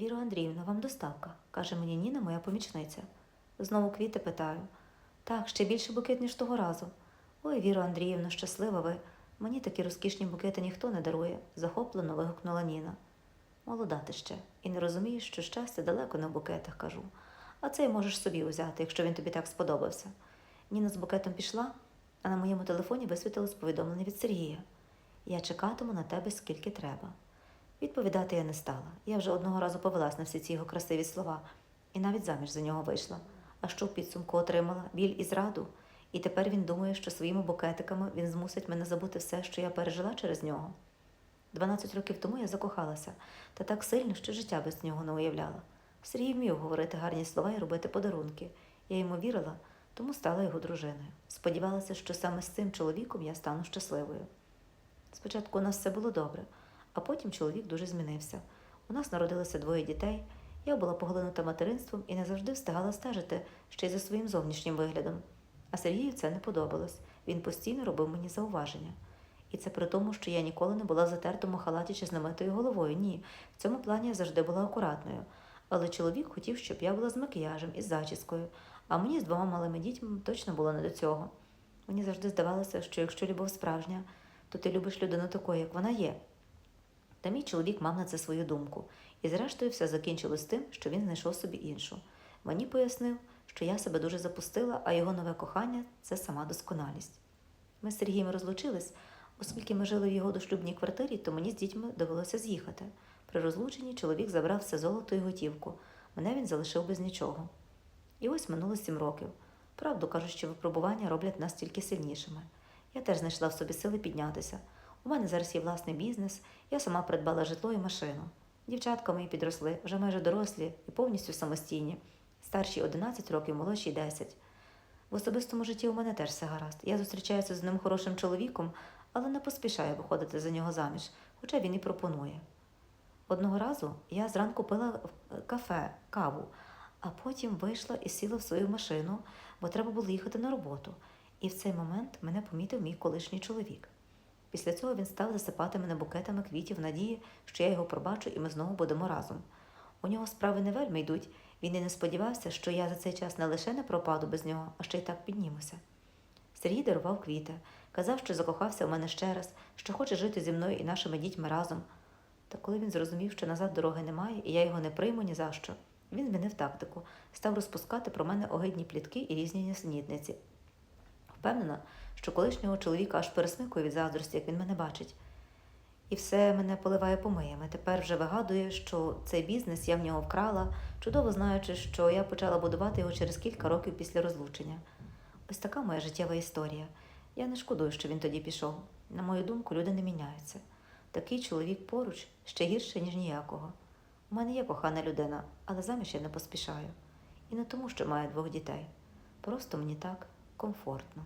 Віро Андріївна, вам доставка, каже мені Ніна, моя помічниця. Знову квіти питаю. Так, ще більше букет, ніж того разу. Ой, Віро Андріївна, щаслива ви. Мені такі розкішні букети ніхто не дарує, захоплено вигукнула Ніна. Молода ти ще, і не розумієш, що щастя далеко не в букетах, кажу. А цей можеш собі узяти, якщо він тобі так сподобався. Ніна з букетом пішла, а на моєму телефоні висвітилось повідомлення від Сергія. Я чекатиму на тебе скільки треба. Відповідати я не стала. Я вже одного разу повелась на всі ці його красиві слова і навіть заміж за нього вийшла. А що в підсумку отримала біль і зраду. І тепер він думає, що своїми букетиками він змусить мене забути все, що я пережила через нього. Дванадцять років тому я закохалася, та так сильно, що життя без нього не уявляла. Сергій вмів говорити гарні слова і робити подарунки. Я йому вірила, тому стала його дружиною. Сподівалася, що саме з цим чоловіком я стану щасливою. Спочатку у нас все було добре, а потім чоловік дуже змінився. У нас народилося двоє дітей. Я була поглинута материнством і не завжди встигала стежити ще й за своїм зовнішнім виглядом. А Сергію це не подобалось. Він постійно робив мені зауваження. І це при тому, що я ніколи не була в затертому халаті чи з намитою головою. Ні, в цьому плані я завжди була акуратною. Але чоловік хотів, щоб я була з макіяжем і з зачіскою, а мені з двома малими дітьми точно було не до цього. Мені завжди здавалося, що якщо любов справжня, то ти любиш людину такою, як вона є. Та мій чоловік мав на це свою думку, і зрештою все закінчилось тим, що він знайшов собі іншу. Мені пояснив, що я себе дуже запустила, а його нове кохання це сама досконалість. Ми з Сергієм розлучились, оскільки ми жили в його дошлюбній квартирі, то мені з дітьми довелося з'їхати. При розлученні чоловік забрав все золото і готівку. Мене він залишив без нічого. І ось минуло сім років. Правду кажуть, що випробування роблять нас тільки сильнішими. Я теж знайшла в собі сили піднятися. У мене зараз є власний бізнес, я сама придбала житло і машину. Дівчатка мої підросли, вже майже дорослі і повністю самостійні. Старші 11 років, молодші 10. В особистому житті у мене теж все гаразд. Я зустрічаюся з ним хорошим чоловіком, але не поспішаю виходити за нього заміж, хоча він і пропонує. Одного разу я зранку пила кафе каву, а потім вийшла і сіла в свою машину, бо треба було їхати на роботу. І в цей момент мене помітив мій колишній чоловік. Після цього він став засипати мене букетами квітів надії, що я його пробачу і ми знову будемо разом. У нього справи не вельми йдуть, він і не сподівався, що я за цей час не лише не пропаду без нього, а ще й так піднімуся. Сергій дарував квіти, казав, що закохався в мене ще раз, що хоче жити зі мною і нашими дітьми разом. Та коли він зрозумів, що назад дороги немає, і я його не прийму ні за що, він змінив тактику, став розпускати про мене огидні плітки і різні нісенітниці. Впевнена, що колишнього чоловіка аж пересмикує від заздрості, як він мене бачить. І все мене поливає помиями. Тепер вже вигадує, що цей бізнес я в нього вкрала, чудово знаючи, що я почала будувати його через кілька років після розлучення. Ось така моя життєва історія. Я не шкодую, що він тоді пішов. На мою думку, люди не міняються. Такий чоловік поруч ще гірше, ніж ніякого. У мене є кохана людина, але заміж я не поспішаю. І не тому, що маю двох дітей. Просто мені так комфортно.